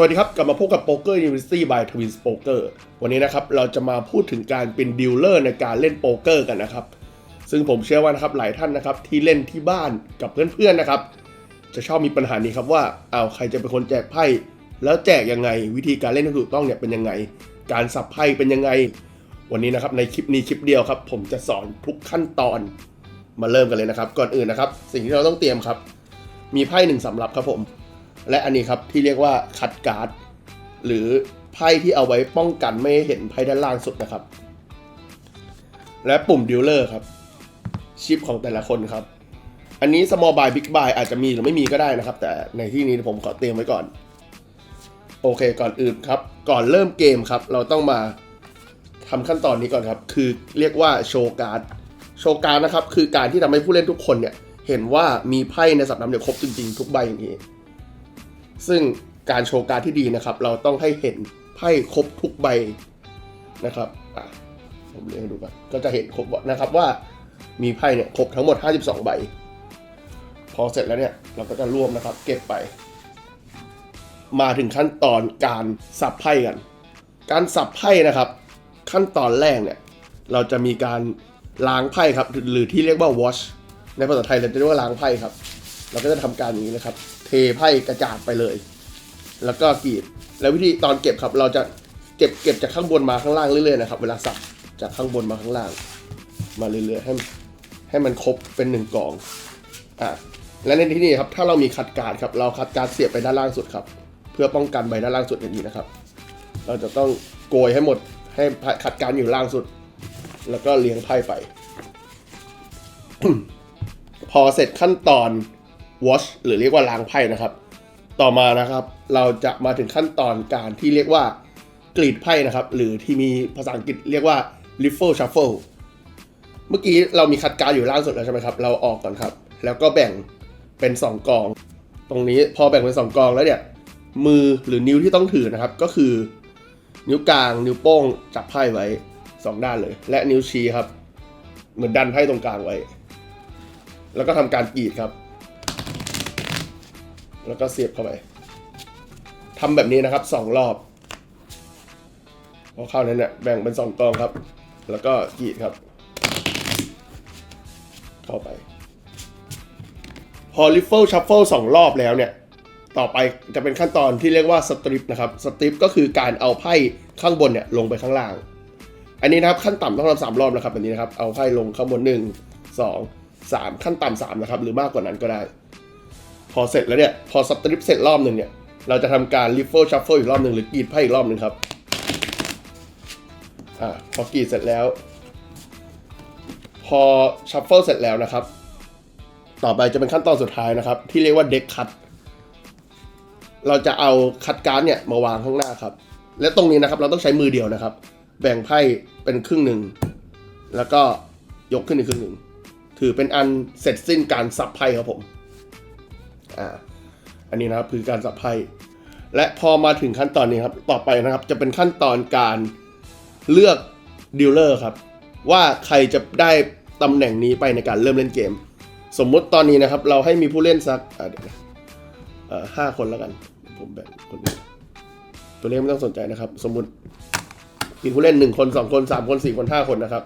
สวัสดีครับ กลับมาพบกับ Poker University by Twins Poker วันนี้นะครับเราจะมาพูดถึงการเป็นดีลเลอร์ในการเล่นโป๊กเกอร์กันนะครับ ซึ่งผมเชื่อว่านะครับหลายท่านนะครับที่เล่นที่บ้านกับเพื่อนๆนะครับ จะชอบมีปัญหานี้ครับว่าเอาใครจะเป็นคนแจกไพ่แล้วแจกยังไง วิธีการเล่นที่ถูกต้องเนี่ยเป็นยังไง การสับไพ่เป็นยังไง วันนี้นะครับในคลิปนี้คลิปเดียวครับ ผมจะสอนทุกขั้นตอนมาเริ่มกันเลยนะครับ ก่อนอื่นนะครับ สิ่งที่เราต้องเตรียมครับ มีไพ่หนึ่งสำรับครับผม และอันนี้ครับที่เรียกว่าคัดการ์ดหรือไพ่ที่เอาไว้ป้องกันไม่ให้เห็นไพ่ด้านล่างสุดนะครับ และปุ่มดิวเลอร์ครับ ชิปของแต่ละคนครับ อันนี้ small buy big buy อาจจะมีหรือไม่มีก็ได้นะครับ แต่ในที่นี้ผมขอเตรียมไว้ก่อน โอเคก่อนอื่นครับ ก่อนเริ่มเกมครับ เราต้องมาทำขั้นตอนนี้ก่อนครับ คือเรียกว่าโชว์การ์ดโชว์การ์ดนะครับ คือการที่ทำให้ผู้เล่นทุกคนเนี่ยเห็นว่ามีไพ่ในสับน้ำเนี่ยครบจริงๆ ทุกใบอย่างนี้ ซึ่งการโชว์การที่ดีนะครับ เราต้องให้เห็นไพ่ครบทุกใบนะครับผมเรียกให้ดูกันก็จะเห็นครบนะครับว่ามีไพ่เนี่ยครบทั้งหมด 52 ใบ พอเสร็จแล้วเนี่ยเราก็จะรวมนะครับ เก็บไป มาถึงขั้นตอนการสับไพ่กัน การสับไพ่นะครับ ขั้นตอนแรกเนี่ยเราจะมีการล้างไพ่ครับหรือที่เรียกว่า wash ในภาษาไทยเราจะเรียกว่าล้างไพ่ครับ เราก็จะทำการอย่างนี้นะครับ เทไพ่กระจาดไปเลย แล้วก็กรีด แล้ววิธีตอนเก็บครับ เราจะเก็บเก็บจากข้างบนมาข้างล่างเรื่อยๆนะครับ เวลาสับจากข้างบนมาข้างล่าง มาเรื่อยๆให้ให้มันครบเป็นหนึ่งกล่องอะและในที่นี้ครับ ถ้าเรามีคัดการ์ดครับ เราคัดการ์ดเสียบไปด้านล่างสุดครับ เพื่อป้องกันใบด้านล่างสุดอย่างนี้นะครับ เราจะต้องโกยให้หมดให้คัดการ์ดอยู่ล่างสุด แล้วก็เลี้ยงไพ่ไป พอเสร็จขั้นตอน wash หรือเรียกว่าล้างไพ่นะครับ ต่อมานะครับ เราจะมาถึงขั้นตอนการที่เรียกว่ากรีดไพ่นะครับ หรือที่มีภาษาอังกฤษเรียกว่า riffle shuffle เมื่อกี้เรามีคัดการดอยู่ล่างสุดแล้วใช่ไหมครับ เราออกก่อนครับ แล้วก็แบ่งเป็น 2กอง ตรงนี้พอแบ่งเป็น 2กองแล้วเนี่ย มือหรือนิ้วที่ต้องถือนะครับ ก็คือ นิ้วกลาง นิ้วโป้งจับไพ่ไว้ 2 ด้านเลย และนิ้วชี้ครับ เหมือนดันไพ่ตรงกลางไว้ แล้วก็ทำการกรีดครับ แล้วก็เสียบเข้าไปทำแบบนี้นะครับสองรอบพอเข้านั้นเนี่ยแบ่งเป็นสองกองครับ แล้วก็กรีดครับ เข้าไป พอ riffle shuffle สองรอบแล้วเนี่ย ต่อไปจะเป็นขั้นตอนที่เรียกว่าสตริปนะครับสตริปก็คือการเอาไพ่ข้างบนเนี่ยลงไปข้างล่าง อันนี้นะครับขั้นต่ำต้องทำสามรอบนะครับแบบนี้นะครับ เอาไพ่ลงข้างบนหนึ่งสองสามขั้นต่ำสามนะครับ หรือมากกว่านั้นก็ได้ อเสร็จแล้วเนี่ย พอสตริปเสร็จรอบหนึ่งเนี่ย เราจะทำการ riffle shuffle อีกรอบหนึ่งหรือกรีดไพ่อีกรอบหนึ่งครับ อ่าพอกรีดเสร็จแล้ว พอ shuffle เสร็จแล้วนะครับ ต่อไปจะเป็นขั้นตอนสุดท้ายนะครับ ที่เรียกว่า deck cut เราจะเอาคัดการ์ดเนี่ยมาวางข้างหน้าครับ และตรงนี้นะครับเราต้องใช้มือเดียวนะครับ แบ่งไพ่เป็นครึ่งหนึ่ง แล้วก็ยกขึ้นอีกครึ่งหนึ่ง ถือเป็นอันเสร็จสิ้นการสับไพ่ครับผม อ่าอันนี้นะครับคือการสับไพ่และพอมาถึงขั้นตอนนี้ครับ ต่อไปนะครับจะเป็นขั้นตอนการเลือกดีลเลอร์ครับ ว่าใครจะได้ตำแหน่งนี้ไปในการเริ่มเล่นเกม สมมุติตอนนี้นะครับ เราให้มีผู้เล่นสักอ่าเดี๋ยวนะเอ่อห้าคนแล้วกัน ผมแบ่งคนอื่นตัวเลขไม่ต้องสนใจนะครับ สมมุติมีผู้เล่นหนึ่งคนสองคนสามคนสี่คนห้าคนนะครับ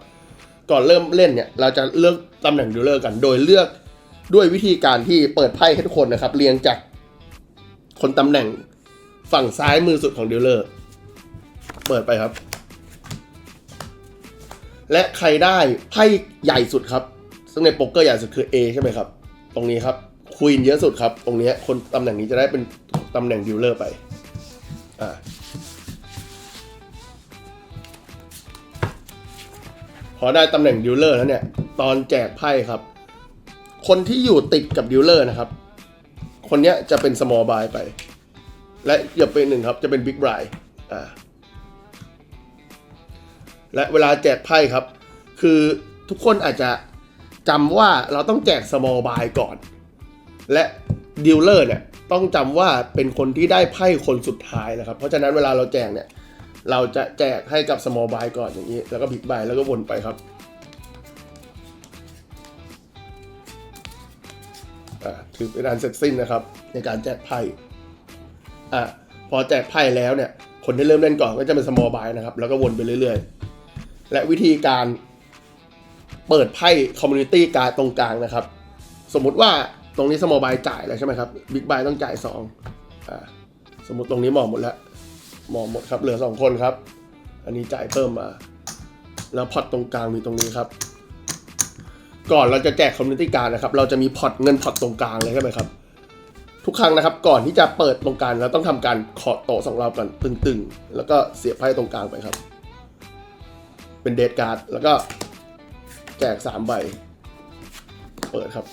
ก่อนเริ่มเล่นเนี่ย เราจะเลือกตำแหน่งดีลเลอร์กัน โดยเลือก ด้วยวิธีการที่เปิดไพ่ให้ทุกคนนะครับ เรียงจากคนตำแหน่งฝั่งซ้ายมือสุดของดีลเลอร์ เปิดไปครับ และใครได้ไพ่ใหญ่สุดครับ ซึ่งในโป๊กเกอร์ใหญ่สุดคือ A ใช่ไหมครับ ตรงนี้ครับควีนเยอะสุดครับ ตรงนี้คนตำแหน่งนี้จะได้เป็นตำแหน่งดีลเลอร์ไป อ่าพอได้ตำแหน่งดีลเลอร์แล้วเนี่ย ตอนแจกไพ่ครับ คนที่อยู่ติดกับดีลเลอร์นะครับ คนเนี้ยจะเป็น small buy ไป และอย่าเป็นหนึ่งครับจะเป็น big buy อ่าและเวลาแจกไพ่ครับ คือทุกคนอาจจะจำว่าเราต้องแจก small buy ก่อน และดีลเลอร์เนี่ยต้องจำว่าเป็นคนที่ได้ไพ่คนสุดท้ายนะครับ เพราะฉะนั้นเวลาเราแจกเนี่ย เราจะแจกให้กับ small buy ก่อนอย่างนี้ แล้วก็ big buy แล้วก็วนไปครับือเป็นการเสร็จสิ้นนะครับ ในการแจกไพ่อ่าพอแจกไพ่แล้วเนี่ย คนที่เริ่มเล่นก่อนก็จะเป็น small buy นะครับ แล้วก็วนไปเรื่อยๆ และวิธีการเปิดไพ่ community การตรงกลางนะครับ สมมุติว่าตรงนี้ small buy จ่ายแล้วใช่ไหมครับ big buy ต้องจ่ายสองอ่าสมมติตรงนี้หมอหมดแล้วหมอหมดครับเหลือสองคนครับ อันนี้จ่ายเพิ่มมา แล้วพอตตรงกลางมีตรงนี้ครับ ก่อนเราจะแจกคอมมูนิตี้การนะครับ เราจะมีพอร์ตเงินพอร์ตตรงกลางเลยใช่ไหมครับ ทุกครั้งนะครับ ก่อนที่จะเปิดตรงกลางเราต้องทำการเคาะโต๊ะสองรอบกันตึงๆ แล้วก็เสียบไพ่ตรงกลางไปครับ เป็นเดทการ์ดแล้วก็แจกสามใบ เปิดครับ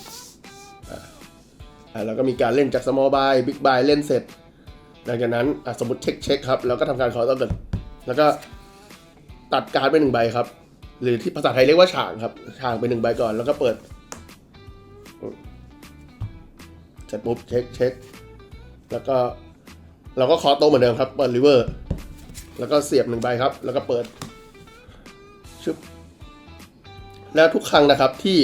อ่าแล้วก็มีการเล่นจาก small buy big buy เล่นเสร็จ หลังจากนั้นสมมติเช็คเช็คครับ แล้วก็ทำการขอต้อนแล้วก็ตัดการ์ดไปหนึ่งใบครับ หรือที่ภาษาไทยเรียกว่าฉางครับฉางไปหนึ่งใบก่อนแล้วก็เปิดเสร็จปุ๊บเช็คเช็คแล้วก็เราก็คอโตะเหมือนเดิมครับเปิดริเวอร์แล้วก็เสียบหนึ่งใบครับ แล้วก็เปิดชึบแล้วทุกครั้งนะครับที่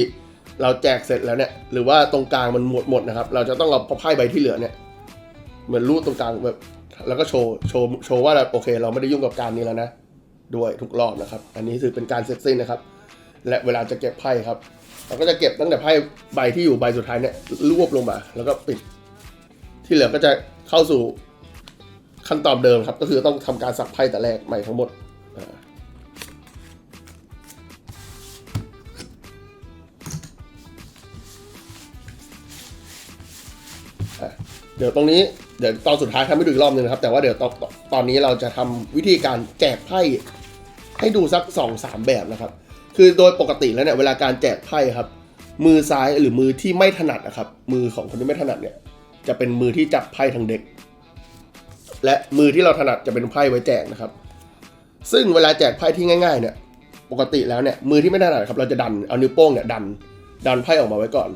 เราแจกเสร็จแล้วเนี่ย หรือว่าตรงกลางมันหมดหมดนะครับ เราจะต้องเอาไพ่ใบที่เหลือเนี่ย เหมือนรูดตรงกลางแบบแล้วก็โชว์โชว์โชว์ว่าแบบโอเค เราไม่ได้ยุ่งกับการนี้แล้วนะ ด้วยทุกรอบนะครับ อันนี้ถือเป็นการเสร็จสิ้นนะครับ และเวลาจะเก็บไพ่ครับ เราก็จะเก็บตั้งแต่ไพ่ใบที่อยู่ใบสุดท้ายเนี่ยรวบลงมา แล้วก็ปิด ที่เหลือก็จะเข้าสู่ขั้นตอนเดิมครับ ก็คือต้องทำการสับไพ่แต่แรกใหม่ทั้งหมดเดี๋ยวตรงนี้ เดี๋ยวตอนสุดท้ายทำให้ดูอีกรอบหนึงนะครับ แต่ว่าเดี๋ยวตอนตอนนี้เราจะทำวิธีการแจกไพ่ให้ดูสักสองสามแบบนะครับ คือโดยปกติแล้วเนี่ยเวลาการแจกไพ่ครับ มือซ้ายหรือมือที่ไม่ถนัดนะครับ มือของคนที่ไม่ถนัดเนี่ย จะเป็นมือที่จับไพ่ทางเด็ก และมือที่เราถนัดจะเป็นไพ่ไว้แจกนะครับ ซึ่งเวลาแจกไพ่ที่ง่าย ๆ เนี่ย ปกติแล้วเนี่ยมือที่ไม่ถนัดครับ เราจะดันเอานิ้วโป้งเนี่ยดัน ดันไพ่ออกมาไว้ก่อน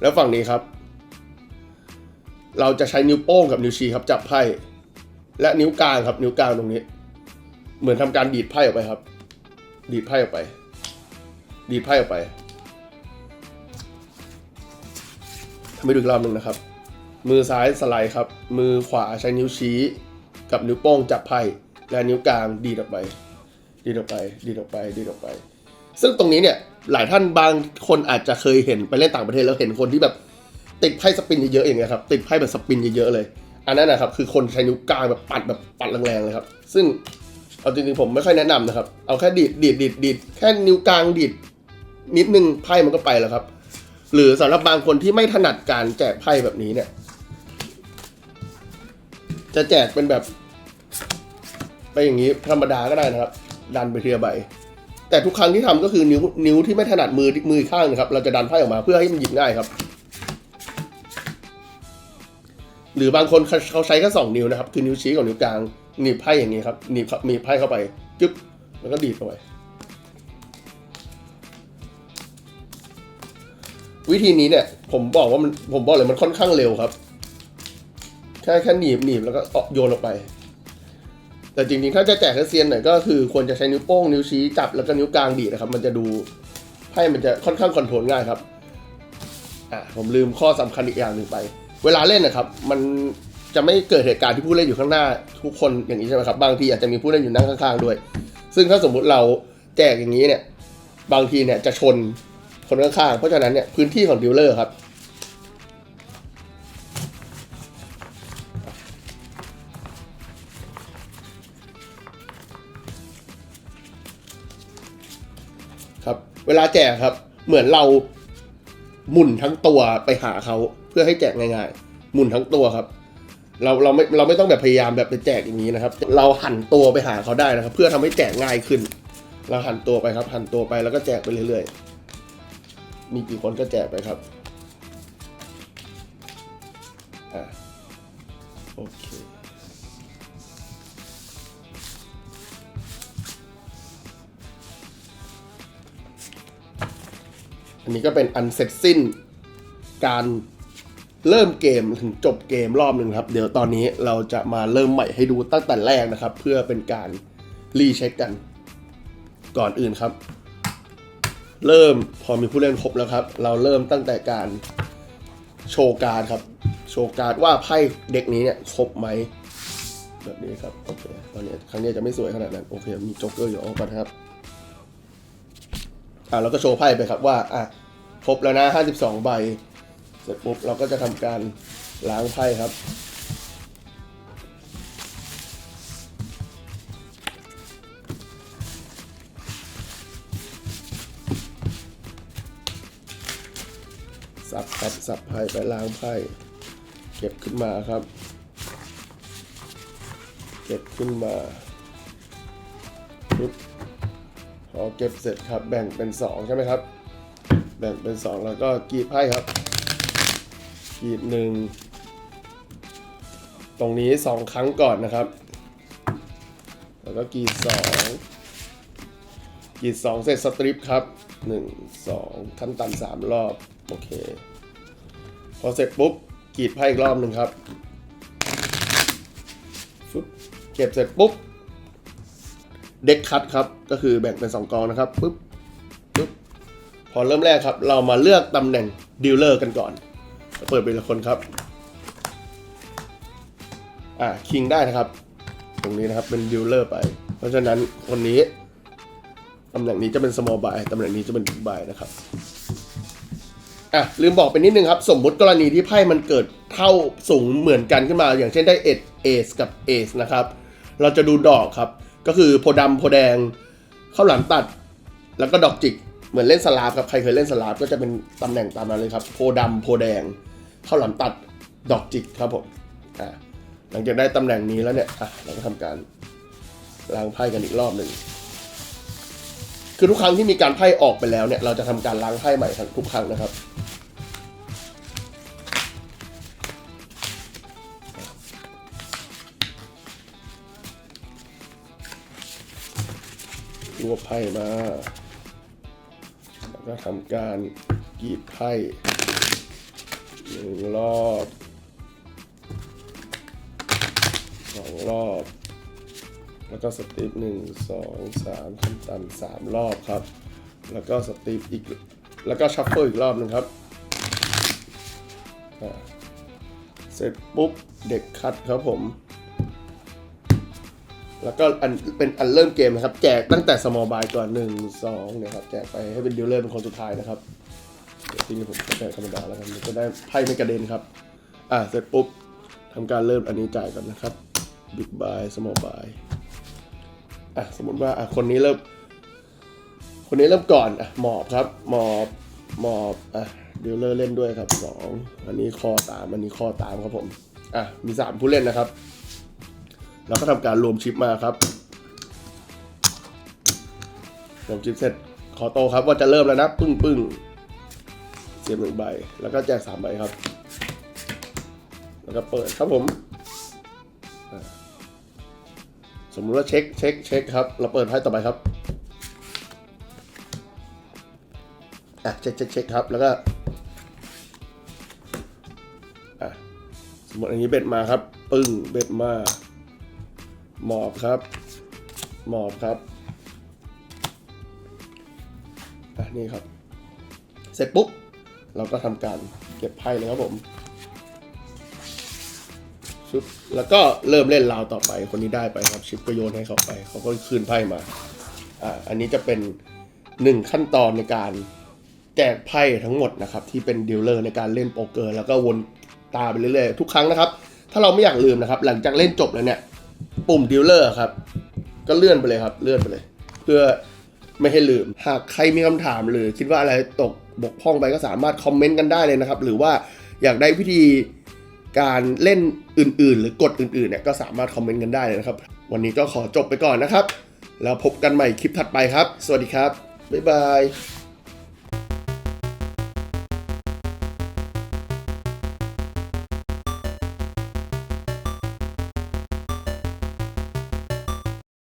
แล้วฝั่งนี้ครับ เราจะใช้นิ้วโป้งกับนิ้วชี้ครับจับไพ่และนิ้วกลางครับ นิ้วกลางตรงนี้ เหมือนทำการดีดไพ่ออกไปครับ ดีดไพ่ออกไป ดีดไพ่ออกไปทำให้ดูอีกรอบหนึ่งนะครับ มือซ้ายสไลด์ครับ มือขวาใช้นิ้วชี้ กับนิ้วโป้งจับไพ่และนิ้วกลางดีดออกไป ดีดออกไป ดีดออกไป ดีดออกไป ซึ่งตรงนี้เนี่ยหลายท่านบางคนอาจจะเคยเห็นไปเล่นต่างประเทศแล้วเห็นคนที่แบบ ติดไพ่สปินเยอะๆอย่างเงี้ยครับติดไพ่แบบสปินเยอะๆเลย อันนั้นนะครับคือคนใช้นิ้วกลางแบบปัดแบบปัดแรงๆเลยครับ ซึ่งเอาจริงๆผมไม่ค่อยแนะนำนะครับ เอาแค่ดีดดีดดีดดีดแค่นิ้วกลางดีดนิดนึงไพ่มันก็ไปแล้วครับ หรือสำหรับบางคนที่ไม่ถนัดการแจกไพ่แบบนี้เนี่ย จะแจกเป็นแบบ ไปอย่างนี้ธรรมดาก็ได้นะครับ ดันไปเทีละใบแต่ทุกครั้งที่ทำก็คือนิ้วนิ้วที่ไม่ถนัดมือมือข้างนะครับ เราจะดันไพ่ออกมาเพื่อให้มันหยิบง่ายครับ หรือบางคนเขาใช้แค่สองนิ้วนะครับ คือนิ้วชี้กับนิ้วกลางหนีบไพ่อย่างนี้ครับหนีบหนีไพ่เข้าไปจึ๊บแล้วก็ดีดเข้าไปวิธีนี้เนี่ยผมบอกว่ามันผมบอกเลยมันค่อนข้างเร็วครับ แค่แค่หนีบหนีบแล้วก็โยนออกไป แต่จริงๆ ถ้าจะแจกเซียนหน่อยก็คือควรจะใช้นิ้วโป้งนิ้วชี้จับแล้วก็นิ้วกลางดีดนะครับ มันจะดูไพ่มันจะค่อนข้างคอนโทรลง่ายครับอะผมลืมข้อสำคัญอีกอย่างหนึ่งไป เวลาเล่นนะครับ มันจะไม่เกิดเหตุการณ์ที่ผู้เล่นอยู่ข้างหน้าทุกคนอย่างนี้ใช่ไหมครับ บางทีอาจจะมีผู้เล่นอยู่นั่งข้างๆด้วย ซึ่งถ้าสมมุติเราแจกอย่างนี้เนี่ย บางทีเนี่ยจะชนคนข้างๆ เพราะฉะนั้นเนี่ยพื้นที่ของดิวเลอร์ครับ ครับ เวลาแจกครับ เหมือนเราหมุนทั้งตัวไปหาเขา เพื่อให้แจกง่ายๆ หมุนทั้งตัวครับ เราเราไม่เราไม่ต้องแบบพยายามแบบไปแจกอย่างนี้นะครับ เราหันตัวไปหาเขาได้นะครับ เพื่อทำให้แจกง่ายขึ้น เราหันตัวไปครับ หันตัวไปแล้วก็แจกไปเรื่อยๆ มีกี่คนก็แจกไปครับอ่าโอเคอันนี้ก็เป็นอันเสร็จสิ้นการ เริ่มเกมถึงจบเกมรอบหนึ่งครับ เดี๋ยวตอนนี้เราจะมาเริ่มใหม่ให้ดูตั้งแต่แรกนะครับ เพื่อเป็นการรีเช็คกัน ก่อนอื่นครับ เริ่มพอมีผู้เล่นครบแล้วครับ เราเริ่มตั้งแต่การโชว์การดครับ โชว์การดว่าไพ่เด็กนี้เนี่ยครบไหมแบบนี้ครับโอเคตอนนี้ครั้งนี้จะไม่สวยขนาดนั้นโอเคมีโจ๊กเกอร์อยู่ออกมาครับอ่าเราก็โชว์ไพ่ไปครับว่าอะครบแล้วนะ 52 ใบ ร็จปุ๊บเราก็จะทำการล้างไพ่ครับ สับครับสับไพ่ไปล้างไพ่เก็บขึ้นมาครับ เก็บขึ้นมาปึ๊บพอเก็บเสร็จครับ แบ่งเป็นสองใช่ไหมครับ แบ่งเป็นสองแล้วก็กรีดไพ่ครับ กีดหนึ่งตรงนี้สองครั้งก่อนนะครับ แล้วก็กีดสองกีดสองเสร็จสตริปครับหนึ่งสองขั้นต่ำสามรอบ โอเค พอเสร็จปุ๊บกีดไพ่อีกรอบหนึ่งครับฟึบเก็บเสร็จปุ๊บ เด็กคัดครับ ก็คือแบ่งเป็น 2 กองนะครับปุ๊บปุ๊บ พอเริ่มแรกครับ เรามาเลือกตำแหน่งดีลเลอร์กันก่อน เปิดเป็นละคนครับ อ่าคิงได้นะครับ ตรงนี้นะครับเป็นดีลเลอร์ไป เพราะฉะนั้นคนนี้ตำแหน่งนี้จะเป็น small buy ตำแหน่งนี้จะเป็น big buy นะครับอะลืมบอกไปนิดนึงครับ สมมุติกรณีที่ไพ่มันเกิดเท่าสูงเหมือนกันขึ้นมา อย่างเช่นได้เอสเอสกับเอสนะครับ เราจะดูดอกครับ ก็คือโพดำโพแดงข้าวหลามตัด แล้วก็ดอกจิก เหมือนเล่นสลาฟครับ ใครเคยเล่นสลาฟก็จะเป็นตำแหน่งตามนั้นเลยครับ โพดำโพแดง ข้าวหลามตัดดอกจิกครับผมอะหลังจากได้ตำแหน่งนี้แล้วเนี่ยอะเราก็ทำการล้างไพ่กันอีกรอบหนึ่งคือทุกครั้งที่มีการไพ่ออกไปแล้วเนี่ย เราจะทำการล้างไพ่ใหม่ทุกครั้งนะครับรวบไพ่มา แล้วก็ทำการกรีดไพ่ หนึ่งรอบสองรอบ แล้วก็สติปหนึ่งสองสามขั้นต่ำสามรอบครับ แล้วก็สติปอีก แล้วก็ชัฟเฟิลอีกรอบหนึ่งครับ เสร็จปุ๊บเด็กคัดครับผม แล้วก็อันเป็นอันเริ่มเกมนะครับ แจกตั้งแต่ small buy ก่อนหนึ่งสองเนี่ยครับ แจกไปให้เป็นดีลเลอร์เป็นคนสุดท้ายนะครับ ทีนี้ผมแจกธรรมดาแล้วกันมันจะได้ไพ่ไม่กระเด็นครับ อ่าเสร็จปุ๊บทำการเริ่มอันนี้จ่ายก่อนนะครับ big buy small buy อะสมมติว่าอะคนนี้เริ่ม คนนี้เริ่มก่อนอะหมอบครับ หมอบหมอบอะดีลเลอร์เล่นด้วยครับสองอันนี้คอสามอันนี้คอตามครับผมอะมีสามผู้เล่นนะครับเราก็ทำการรวมชิปมาครับรวมชิปเสร็จขอโตครับว่าจะเริ่มแล้วนะ ปึ้งปึ้ง เสียบหนึ่งใบ แล้วก็แจกสามใบครับ แล้วก็เปิดครับผม สมมุติว่าเช็คเช็คเช็คครับ เราเปิดไพ่ต่อไปครับอะเช็คเช็คเช็คครับ แล้วก็อะสมมติอันนี้เบ็ดมาครับ ปึ้ง เบ็ดมา หมอบครับ หมอบครับอะนี่ครับ เสร็จปุ๊บ เราก็ทำการเก็บไพ่เลยครับผมชุบแล้วก็เริ่มเล่นราวต่อไป คนนี้ได้ไปครับ ชิปก็โยนให้เขาไป เขาก็คืนไพ่มา อ่า อันนี้จะเป็นหนึ่งขั้นตอนในการแจกไพ่ทั้งหมดนะครับ ที่เป็นดีลเลอร์ในการเล่นโป๊กเกอร์ แล้วก็วนตาไปเรื่อยๆ ทุกครั้งนะครับ ถ้าเราไม่อยากลืมนะครับ หลังจากเล่นจบแล้วเนี่ย ปุ่มดีลเลอร์ครับ ก็เลื่อนไปเลยครับ เลื่อนไปเลย เพื่อไม่ให้ลืม หากใครมีคำถามหรือคิดว่าอะไรตก บกพร่องไปก็สามารถคอมเมนต์กันได้เลยนะครับ หรือว่าอยากได้วิธีการเล่นอื่นๆ หรือกฎอื่นๆเนี่ยก็สามารถคอมเมนต์กันได้เลยนะครับ วันนี้ก็ขอจบไปก่อนนะครับ แล้วพบกันใหม่คลิปถัดไปครับ สวัสดีครับ บ๊ายบาย